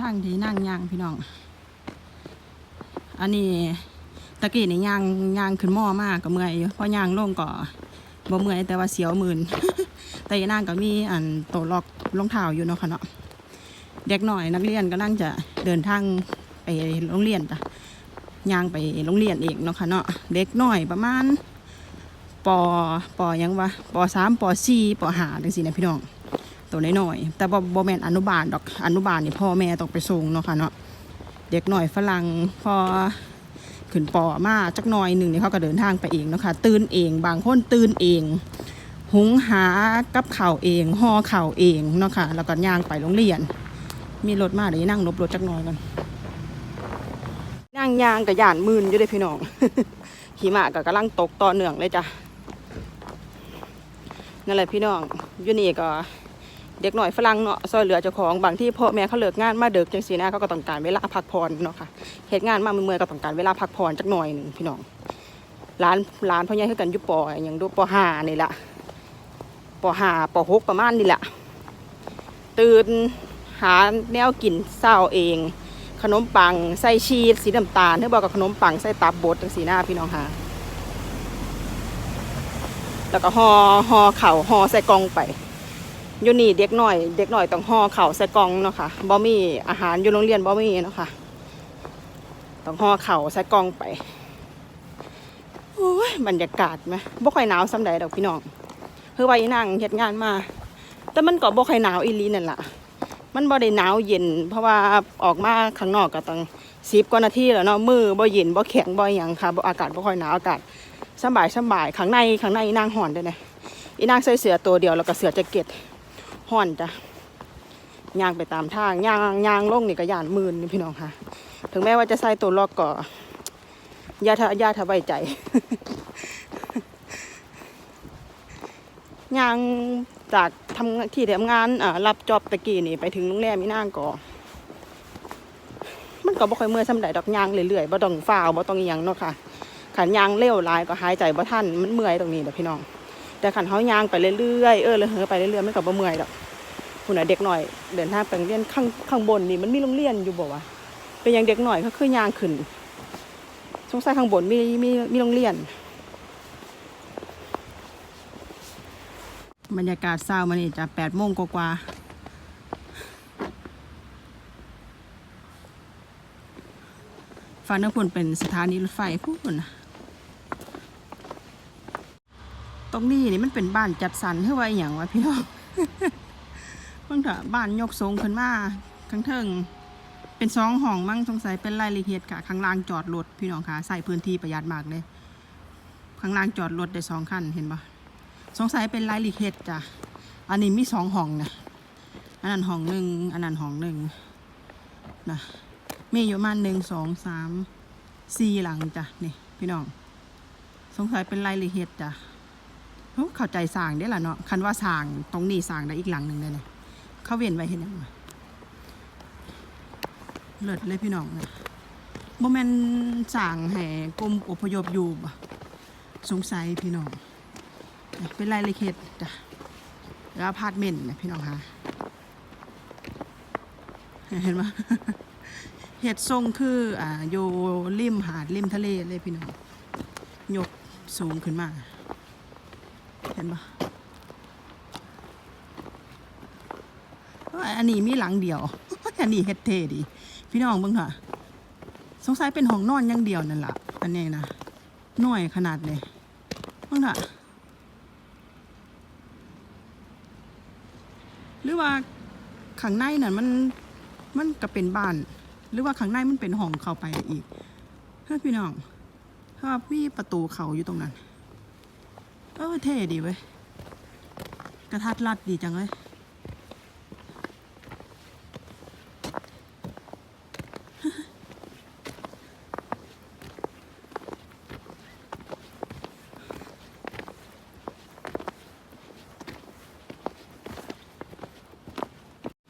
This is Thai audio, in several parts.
ทางที่นั่งยางพี่น้อง อันนี้ตะกี้นี่ยางยางขึ้นหม้อมากก็เมื่อยอยู่พอย่างลงก็บ่เมื่อยแต่ว่าเสียวมื่นแต่อีนางก็มีอันโตล็อกรองเท้าอยู่เนาะค่ะเนาะเด็กหน่อยนักเรียนก็นั่งจะเดินทางไปโรงเรียนจ้ะยางไปโรงเรียนเองเนาะค่ะเนาะเด็กหน่อยประมาณปปหยังวะปสามปสี่ปห้าจังซี่นะพี่น้อง ตัวน้อยๆแต่บ่บ่แม่นอนุบาลดอกอนุบาลนี่พ่อแม่ต้องไปส่งเนาะค่ะเนาะเด็กหน่อยฝรั่งพอขึ้นปอมาจักหน่อยหนึ่งนี่เขาก็เดินทางไปเองเนาะค่ะตื่นเองบางคนตื่นเองหุงหากับเข่าเองห่อเข่าเองเนาะค่ะแล้วก็ย่างไปโรงเรียน มีรถมาเดี๋ยวนั่งรบรถจักหน่อยกันนั่งยางกับย่านมื่นอยู่เด้พี่น้องขี่ม้าก็กำลังตกต่อเนื่องเลยจ้ะนั่นแหละพี่น้องอยู่นี่ก็ เด็กหน่อยฝรั่งเนาะซอยเหลือเจ้าของบางที่พ่อแม่เขาเลิกงานมาเดึกจังสีนะเขาก็ต้องการเวลาพักผ่อนเนาะค่ะเหตุงานมาเมื่อยก็ต้องการเวลาพักผ่อนจักหน่อยหนึ่งพี่น้องร้านร้านพ่อใหญ่คือกันยุปออย่างดูปอหานี่แหละปอหาปอหกประมาณนี่แหละตื่นหาแนวกินเศร้าเอง ขนมปังใส่ชีสสีน้ำตาลเธอบอกกับขนมปังใส่ตับบดจังสีหน้าพี่น้องค่ะแล้วก็ห่อห่อเข่าห่อใส่กองไป อยู่นี่เด็กหน่อย เด็กหน่อยต้องห่อเข่าใส่กล่องเนาะค่ะบ่มีอาหารอยู่โรงเรียนบ่มีเนาะค่ะต้องห่อเข่าใส่กล่องไปโอ้ยบรรยากาศไหมบ่ค่อยหนาวสำใดดอกพี่น้องคือว่าอีนางเฮ็ดงานมา แต่มันก็บ่ค่อยหนาวอีลีนั่นล่ะ มันบ่ได้หนาวเย็น เพราะว่าออกมาข้างนอกก็ต้องสิบกว่านาทีแล้วเนาะมือบ่เย็นบ่แข็งบ่หยังค่ะบ่อากาศบ่ค่อยหนาวอากาศสบายสบายข้างในข้างในอีนางห่อนด้วยนะอีนางใส่เสื้อตัวเดียวแล้วก็เสื้อแจ็คเก็ต ห่อนจ้ะย่างไปตามทางย่างย่างลงนี่ก็ย่านมื่นนี่พี่น้องค่ะ ถึงแม้ว่าจะใส่ตัวล็อกก็อย่าทะย่าทะไว้ใจย่างจากทำที่ทำงานอ่ารับจอบตะกี้นี่ไปถึงโรงแรมมีนางก็มันก็บ่ค่อยเมื่อยสำใดดอกย่างเรื่อยๆบ่ต้องฝ้าวบ่ต้องอยังเนาะค่ะขันย่างเร็วลายก็หายใจบ่ทันมันเมื่อยตรงนี้เด้อพี่น้อง แต่ขันเขาย่างไปเรื่อยๆเออเลยเหอไปเรื่อยๆไม่กับบ่เมื่อยดอก คุณน่ะเด็กหน่อยเดินทางไปโรงเรียนข้างข้างบนนี่มันมีโรงเรียนอยู่บ่วะเป็นอย่างเด็กหน่อยเขาคือยางขึ้นสงสัยข้างบนมีมีมีโรงเรียน บรรยากาศเศร้ามานี่จะแปดโมงกว่าๆฟันนพุ่นเป็นสถานีรถไฟพูดนะตรงนี้นี่มันเป็นบ้านจัดสรรเท่าไว้อย่างวะพี่น้อง เพิ่งเถอะบ้านยกทรงขึ้นมาข้างเทิงเป็นสองห้องมั่งสงสัยเป็นรายละเอียดค่ะข้างล่างจอดรถพี่น้องค่ะใส่พื้นที่ประหยัดมากเลยข้างล่างจอดรถได้สองคันเห็นปะสงสัยเป็นรายละเอียดจ้ะอันนี้มีสองห้องนะอันนั้นห้องหนึ่งอันนั้นห้องหนึ่งนะมีอยู่มาณหนึ่งสองสามสี่หลังจ้ะนี่พี่น้อง สงสัยเป็นรายละเอียดจ้ะโอ้เข้าใจสางได้ละเนาะคันว่าสางตรงนี้สางได้อีกหลังหนึ่งเลยเนี่ย เขาเวียนไว้เห็นยังไงเลิศเลยพี่น้องนี่ยโมเมนสร้างให้กรมอพยพอยู่บ่สงสัยพี่น้อง เป็นรายละเอียดจ้ะแล้วพาร์ตเมนนะพี่น้องคะเห็นไหมเห็ดทรงคืออ่าโยริมหาดริมทะเลเลยพี่น้องยกสูงขึ้นมา เห็นปะ อันนี้มีหลังเดียว อันนี้เฮ็ดเทดี พี่น้องเบิ่งค่ะ สงสัยเป็นห้องนอนอย่างเดียวนั่นล่ะ อันนี้นะหน่วยขนาดเลยเบิ่งค่ะหรือว่าข้างในนั่นมันมันก็เป็นบ้าน หรือว่าข้างในมันเป็นห้องเข้าไปอีกเฮ้ยพี่น้องเพราะว่ามีประตูเขาอยู่ตรงนั้น เออเท่ดีเว้ยกระทัดรัดดีจังเลย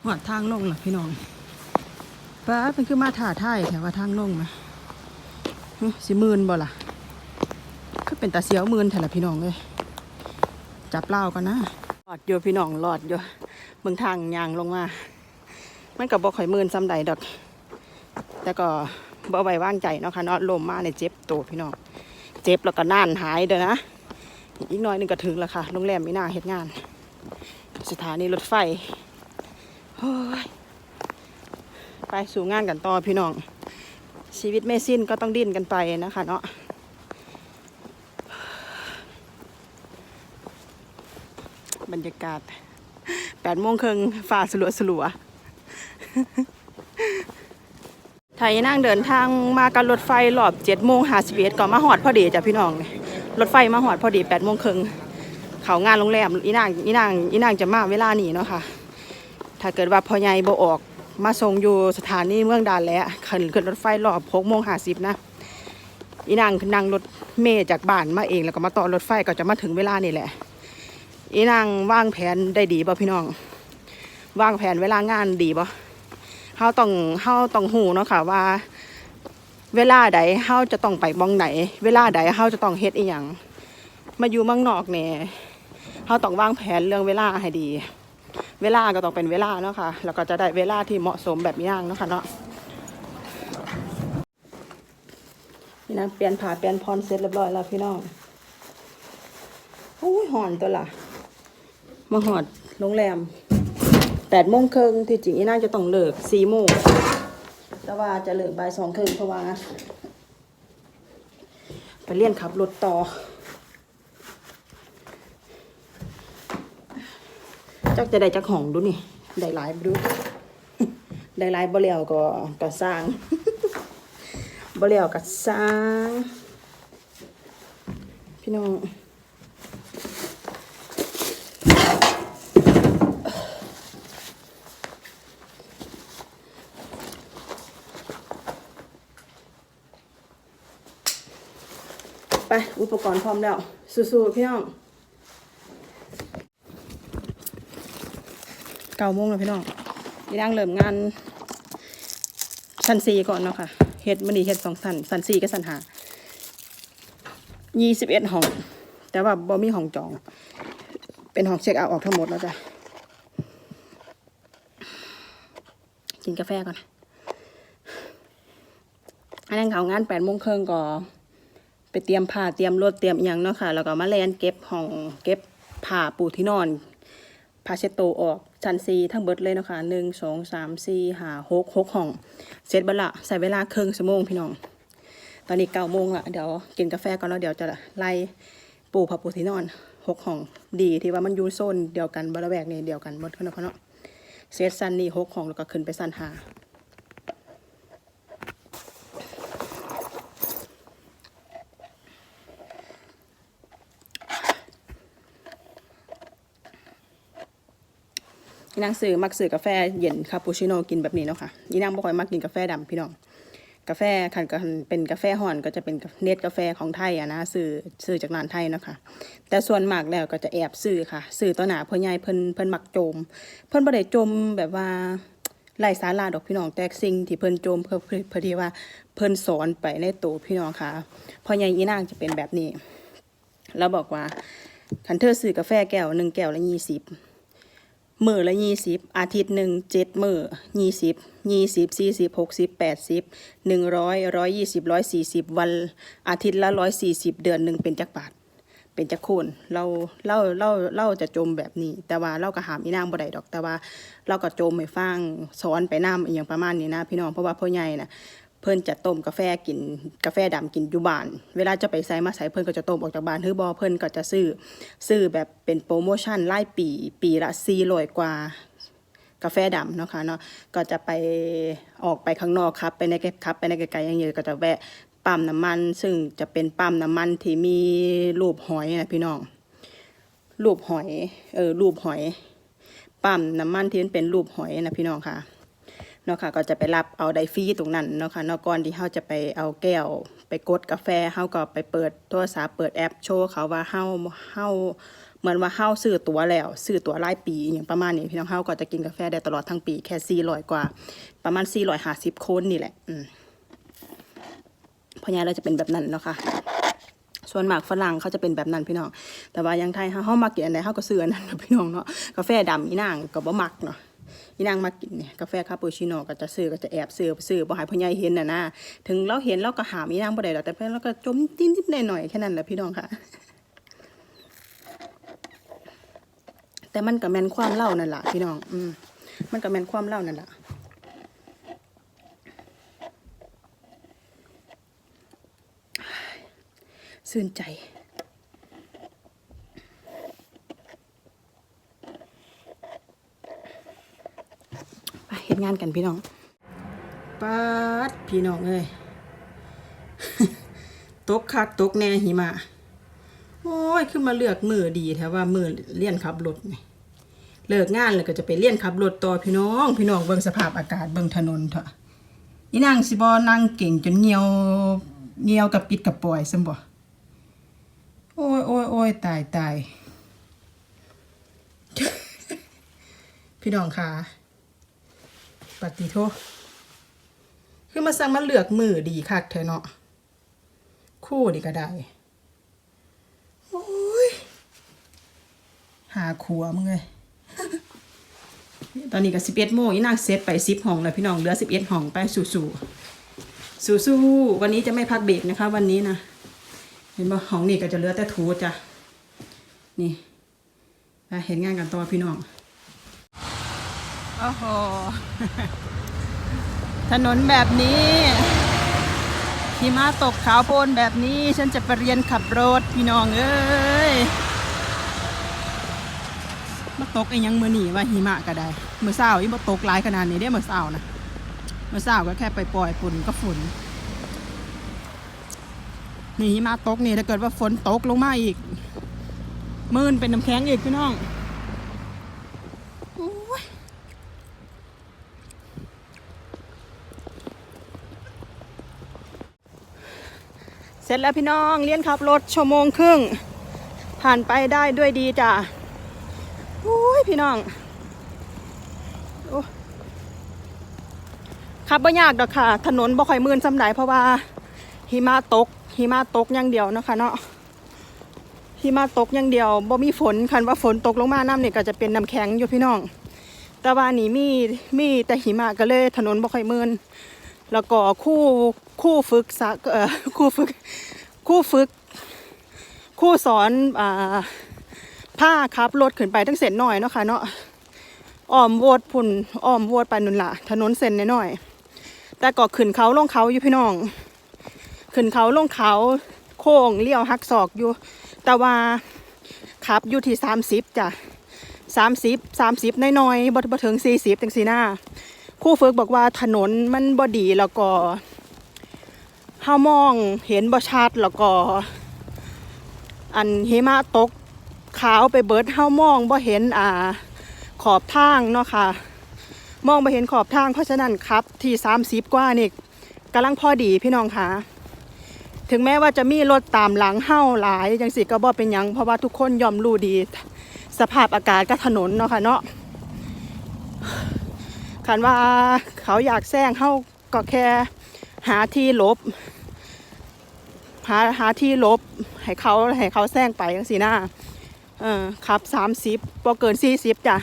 หอดทางลงล่ะพี่น้องป้าเป็นคือมาถ่าท่ายแถวว่าทางลงไหมหึสิมื่นบ่ล่ะคือเป็นตาเสียวมื่นแถวละพี่น้องเลยจับเล่ากันนะหลอดอยู่พี่น้องหลอดอยู่เมืองทางยางลงมา มันก็บ่ค่อยมื่นซ้ำใดดอก แต่ก็บ่ไว้ว่างใจเนาะค่ะเนาะลมมาเนี่ยเจ็บตัวพี่น้องเจ็บแล้วก็น่านหายเด้อนะอีกน้อยหนึงก็ถึงแล้วค่ะโรงแรมมีหน้าเฮ็ดงาน สถานีรถไฟ ไปสู่งานกันต่อพี่น้อง ชีวิตไม่สิ้นก็ต้องดิ้นกันไปนะคะเนาะบรรยากาศแปดโมงครึ่งฝ่าสลัวสลัวไทยนั่งเดินทางมากับรถไฟรอบเจ็ดโมงหาสิบเอ็ดก็มาหอดพอดีจ้ะพี่น้อง รถไฟมาหอดพอดีแปดโมงครึ่งเขางานโรงแรมอีนางอีนางอีนางจะมาเวลานี้เนาะค่ะ ถ้าเกิดว่าพ่อใหญ่บ่ออก มาส่งอยู่สถานีเมืองดานแล้วขึ้นขึ้นรถไฟรอบหกโมงห้าสิบนะอีนางนั่งรถเมย์จากบ้านมาเองแล้วก็มาต่อรถไฟก็จะมาถึงเวลานี่แหละ อีนางวางแผนได้ดีบ่พี่น้องวางแผนเวลางานดีบ่เฮาต้องเฮาต้องหูเนาะค่ะว่า เวลาใดเฮาจะต้องไปบ้องไหน เวลาใดเฮาจะต้องเฮ็ดอีหยังมาอยู่เมืองนอกเนี่ยเฮาต้องวางแผนเรื่องเวลาให้ดี เวลาก็ต้องเป็นเวลาเนาะค่ะแล้วก็จะได้เวลาที่เหมาะสมแบบนี้เนาะค่ะเนาะนี่นะเปลี่ยนผ้าเปลี่ยนพรเสร็จเรียบร้อยแล้วพี่น้องโอ้ยหอนตัวละมาหอดโรงแรมแปดโมงครึ่งที่จริงอีน่าจะต้องเลิกสี่โมงแต่ว่าจะเลิกบ่ายสองครึ่งเพราะว่าไปเรียนขับรถต่อ จักจะได้จักของดูนี่ ได้หลายดู ได้หลายบ่แล้วก็ก็สร้างบ่แล้วก็สร้าง พี่น้องไปอุปกรณ์พร้อมแล้วสู้ๆพี่น้อง ก้าโมงแล้วพี่น้องนี่นั่งเริ่มงานสันซีก่อนเนาะค่ะเฮ็ดมันนี่เฮ็ดสองสันสันซีกับสันหายี่สิบเอ็ดห้อง แต่ว่าบ่มีห้องจอง เป็นห้องเช็คเอาออกทั้งหมดแล้วจ้ะกินกาแฟก่อนอันนั้นเขางานแปดโมงครึ่งก็ไปเตรียมผ้าเตรียมรถเตรียมอิหยังเนาะค่ะ แล้วก็มาแลนเก็บห้องเก็บผ้าปูที่นอนผ้าเช็ดโตออก ชั้นซีทั้งเบิดเลยเนาะค่ะหนึ่งสองสามสี่ห้าหกหกห้องเสร็จบัดละใส่เวลาครึ่งชั่วโมงพี่น้อง ตอนนี้เก้าโมงละเดี๋ยวกินกาแฟก่อนแล้วเดี๋ยวจะไล่ปูผ้าปูที่นอนหกห้องดีที่ว่ามันอยู่โซนเดียวกันบริแวกนี่เดียวกันหมดเนาะเนาะเซตซันนี่หกห้องแล้วก็ขึ้นไปซันหา อีนางซื้อมักซื้อกาแฟเย็นคาปูชิโน่กินแบบนี้เนาะค่ะอีนางบ่ค่อยมักกินกาแฟดำพี่น้อง กาแฟคันก็เป็นกาแฟห่อนก็จะเป็นเนตกาแฟของไทยอะนะซื้อซื้อจากร้านไทยเนาะค่ะ แต่ส่วนมากแล้วก็จะแอบซื้อค่ะซื้อต่อหน้าพ่อใหญ่เพิ่นเพิ่นมักโจม เพิ่นบ่ได้โจมแบบว่าไร้สาระดอกพี่น้องแต่สิ่งที่เพิ่นโจมเพื่อเพื่อเพื่อที่ว่าเพิ่นสอนไปในตัวพี่น้องค่ะพ่อใหญ่อีนางจะเป็นแบบนี้ แล้วบอกว่าคันเธอซื้อกาแฟแก้วหนึ่งแก้วละยี่สิบ มือละยี่สิบอาทิตย์หนึ่งเจ็ดมือยี่สิบยี่สิบสี่สิบหกสิบแปดสิบหนึ่งร้อยร้อยยี่สิบร้อยสี่สิบวันอาทิตย์ละร้อยสี่สิบเดือนหนึ่งเป็นจักบาทเป็นจักโคนเราเล่าเล่าเล่าจะจมแบบนี้ แต่ว่าเราก็หามอีนางบ่ได้ดอก แต่ว่าเราก็จมให้ฟังสอนไปน้ำอย่างประมาณนี้นะ พี่น้องเพราะว่าพ่อใหญ่น่ะ เพิ่นจะต้มกาแฟกินกาแฟดำกินอยู่บ้าน เวลาจะไปใส่มาใส่เพิ่นก็จะต้มออกจากบ้านหรือบอเพิ่นก็จะซื้อซื้อแบบเป็นโปรโมชั่นรายปีปีละ400กว่ากาแฟดำเนาะค่ะเนาะก็จะไปออกไปข้างนอกครับ ไปในครับไปในไกลๆอย่างเงี้ยก็จะแวะปั๊มน้ำมัน ซึ่งจะเป็นปั๊มน้ำมันที่มีรูปหอยนะพี่น้องรูปหอยเออรูปหอยปั๊มน้ำมันที่มันเป็นรูปหอยนะพี่น้องค่ะ เนาะค่ะก็จะไปรับเอาไดฟรีตรงนั้นเนาะค่ะเนาะก่อนที่เฮาจะไปเอาแก้ว ไปกดกาแฟเฮาก็ไปเปิดโทรศัพท์เปิดแอปโชว์เขาว่าเฮาเฮาเหมือนว่าเฮาซื้อตั๋วแล้วซื้อตั๋วรายปีอย่างประมาณนี้พี่น้องเฮาก็จะกินกาแฟได้ตลอดทั้งปีแค่400กว่า ประมาณ450คนนี่แหละอืมพราะงั้นเราจะเป็นแบบนั้นเนาะค่ะส่วนมากฝรั่งเขาจะเป็นแบบนั้นพี่น้อง แต่ว่ายังไทยเฮาเฮามากินอันใดเฮาก็ซื้ออันนั้นพี่น้องเนาะ กาแฟดำอีนางก็บ่มักเนาะ อีนางมากินเนี่ยกาแฟคาปูชิโน่ก็จะซื้อก็จะแอบซื้อซื้อบ่ให้พ่อใหญ่เห็นน่ะนะถึงเราเห็นเราก็หามอีนางบ่ได้หรอกแต่เพิ่นเราก็จมดิ้นิดหน่อยแค่นั้นแหละพี่น้องค่ะ แต่มันก็แมนความเล่านั่นแหละพี่น้อง อืมมันก็แมนความเล่านั่นแหละสื่นใจ ไปเห็นงานกันพี่น้องปัดพี่น้องเอ้ยตกคักตกแน่หิมะโอ้ยขึ้นมาเลือกมือดีแท้ว่ามือเลี่ยนขับรถนี่เลิกงานแล้วก็จะไปเลี่ยนขับรถต่อพี่น้อง พี่น้องเบิ่งสภาพอากาศเบิ่งถนนเถอะอีนางสิบอนั่งเก่งจนเงียวเงียวกับปิดกับปล่อยซั่นบ่โอ้ยโอ้ยโอ้ยตายตายพี่น้องค่ะ ปฏิโทคือมาสั่งมาเลือกมือดีคักเธอเนาะคู่ดีก็ได้โอ้ยหาขัวมึงเลยตอนนี้ก็สิบเอ็ดโมงอีนางเซตไปสิบห้องแล้วพี่น้องเหลือสิบเอ็ดห้องไปสู่สู่สู่สู่วันนี้จะไม่พักเบรกนะคะ วันนี้นะเห็นบ่ห้องนี่ก็จะเหลือแต่ถูจ้ะนี่เห็นงานกันต่อพี่น้อง อ้โห ถนนแบบนี้หิมะตกขาวโพลนแบบนี้ฉันจะไปเรียนขับรถพี่น้องเอ้ย มาตกไอ้ยังมือหนีว่าหิมะก็ได้มือเศร้าอีบ่ตกหลายขนาดนี้ได้มือเศร้านะมือเศร้าก็แค่ไปปล่อยฝุ่นก็ฝุ่นนี่หิมะตกนี่ถ้าเกิดว่าฝนตกลงมาอีกมืนเป็นน้ำแข็งอีกพี่น้องโอ้ยเส ร็จแล้วพี่น้องเลี้ยนขับรถชั่วโมงครึ่ง ผ่านไปได้ด้วยดีจ้ะโอ้ยพี่น้องอขับบ่ยากดอกค่ะ ถนนบ่ค่อยมืนสำใดเพราะว่าหิมะตกหิมะตกอย่างเดียวนะคะเนาะหิมะตกอย่างเดียวบ่มีฝนคันว่าฝนตกลงมาน้ำนี่ก็จะเป็นน้ำแข็งอยู่พี่น้อง แต่ว่านี่มีมีแต่หิมะก็เลยถนนบ่ค่อยมืนแล้วก็คู่ คู่ฝึกสะเอ่อคู่ฝึกคู่ฝึก คู่สอนอ่าผ้าขับรถขึ้นไปทั้งเส้นหน่อยเนาะค่ะเนาะอ้อมโวดพุ่นอ้อมโวดไปนุ่นละถนนเส้นน้อยๆแต่ก็ขึ้นเขาลงเขาอยู่พี่น้อง ขึ้นเขาลงเขาโค้งเลี้ยวหักศอกอยู่ แต่ว่าขับอยู่ที่สามสิบจ้ะสามสิบสามสิบน้อยๆบ่บ่ถึงสี่สิบจังสีหน้าคู่ฝึกบอกว่าถนนมันบ่ดีแล้วก็ เฮามองเห็นบ่ชัดแล้วก็ อันหิมะตกขาวไปเบิดเฮามองบ่เห็นอ่าขอบทางเนาะค่ะ มองบ่เห็นขอบทางเพราะฉะนั้นครับ ที่สามสิบกว่านี่กำลังพอดีพี่น้องค่ะ ถึงแม้ว่าจะมีรถตามหลังเฮ้าหลายจังสิก็บ่เป็นยังเพราะว่าทุกคนยอมรู้ดี สภาพอากาศกับถนนเนาะค่ะเนาะคันว่าเขาอยากแซงเฮ้าก็แค่หาที่หลบ หาหาที่ลบให้เขาให้เขาแซงไปจังสินะเออขับสามสิบบ่เกินสี่สิบจ้ะ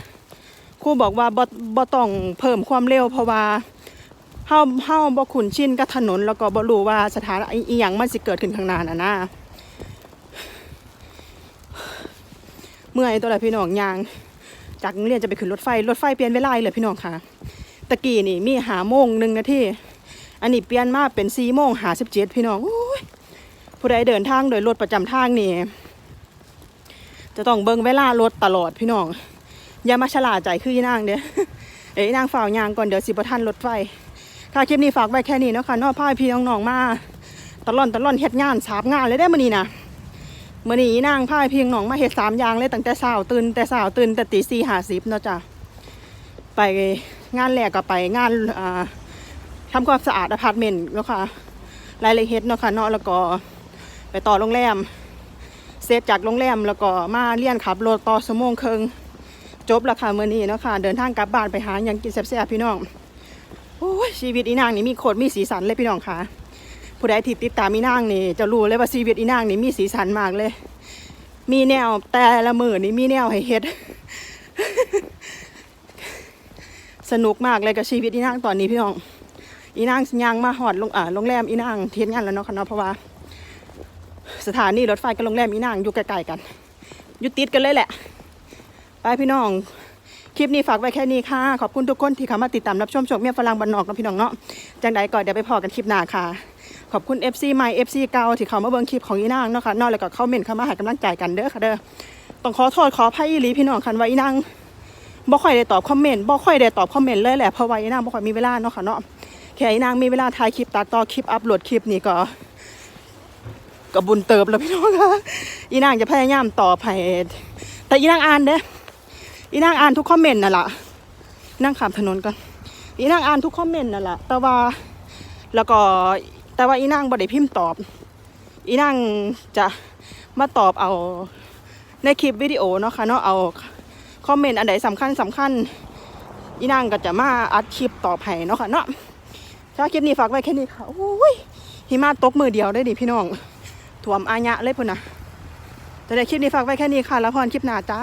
ครูบอกว่าบ่บ่ต้องเพิ่มความเร็วเพราะว่าเฮาเฮาบ่คุ้นชินกับถนน แล้วก็บ่รู้ว่าสถานอีหยังมันสิเกิดขึ้นข้างหน้าน่ะนะเมื่อยตัวละพี่น้องยาง จากรเรียนจะไปขึ้นรถไฟรถไฟเปลี่ยนเวลาเลยพี่น้องค่ะตะกี้นี่มีหาโมงหนึ่งนาทีอันนี้เปลี่ยนมาเป็นสี่โมงหาสิบเจ็ดพี่น้องโอ้ย ผู้ใดเดินทางโดยรถประจำทางนี่จะต้องเบิ่งเวลารถตลอดพี่น้อง อย่ามาฉลาดใจคืออีนางเด้อเอ้ยนางฝ่าวยางก่อนเดี๋ยวสิบ่ทันรถไฟ ค่ะคลิปนี้ฝากไว้แค่นี้เนาะค่ะนอกพ่ายพี่น้องๆมาตลอนตลอนเฮ็ดงานสามงานเลยได้มื้อนี้นะมื้อนี้นางพ่ายพี่น้องมาเฮ็ดสามอย่างเลยตั้งแต่เช้าตื่นแต่เช้าตื่นแต่ตีสี่ห้าสิบเนาะจ้ะไปงานแรกก็ไปงานอ่าทำความสะอาดอพาร์ตเมนต์เนาะค่ะรายละเอียดเนาะค่ะเนาะแล้วก็ ไปต่อโรงแรม เสร็จจากโรงแรมแล้วก็มาเรียนขับรถต่อชั่วโมงครึ่งจบแล้วค่ะเมื้อนี้เนาะค่ะ เดินทางกลับบ้านไปหาหยังกินแซ่บๆพี่น้องโอ้ยชีวิตอีนางนี่มีโคตรมีสีสันเลยพี่น้องค่ะ ผู้ใดที่ติดตามอีนางนี่จะรู้เลยว่าชีวิตอีนางนี่มีสีสันมากเลย มีแนวแต่ละมือนี่มีแนวให้เฮ็ด สนุกมากเลยกับชีวิตอีนางตอนนี้พี่น้องอีนางยางมาหอดลงอ่าโรงแรมอีนางเทียนงานแล้วเนาะค่ะเนาะเพราะว่า สถานีรถไฟกับโรงแรมอีนางอยู่ใกล้ๆกัน อยู่ติดกันเลยแหละ ไปพี่น้อง คลิปนี้ฝากไว้แค่นี้ค่ะ ขอบคุณทุกคนที่เข้ามาติดตามรับชมชมเมียฝรั่งบันนอกนะพี่น้องเนาะจังใดก่อนเดี๋ยวไปพอกันคลิปหน้าค่ะ ขอบคุณ FC ใหม่ FC เก่าที่เข้ามาเบิ่งคลิปของอีนางเนาะค่ะเนอกแล้วก็เข้าเมนเข้ามาให้กำลังใจกันเด้อค่ะเด้อต้องขอโทษขออภัยอีหลีพี่น้องคันว่าอีนางบ่ค่อยได้ตอบคอมเมนต์บ่ค่อยได้ตอบคอมเมนต์เลยแหละเพราะว่าอีนางบ่ค่อยมีเวลาเนาะค่ะเนาะแค่อีนางมีเวลาถ่ายคลิปตัดต่อคลิปอัปโหลดคลิปนี่ก็ ก็บุญเติบแล้วพี่น้องคะอีนางจะพยายามตอบให้แต่อีนางอ่านเด้อีนางอ่านทุกคอมเมนต์น่ะล่ะนั่งขามถนนก่อนอีนางอ่านทุกคอมเมนต์น่ะล่ะแต่ว่าแล้วก็แต่ว่าอีนางบ่ได้พิมพ์ตอบ อีนางจะมาตอบเอาในคลิปวิดีโอเนาะค่ะเนาะเอาคอมเมนต์อันใดสำคัญสำคัญอีนางก็จะมาอัดคลิปตอบให้เนาะค่ะเนาะถ้าคลิปนี้ฝากไว้แค่นี้ค่ะโอ้ยหิมะตกมือเดียวได้ดิพี่น้อง ถ่วมอายะเลยพุ่นนะแต่ในคลิปนี้ฝากไว้แค่นี้ค่ะ แล้วพรคลิปหน้าจ้า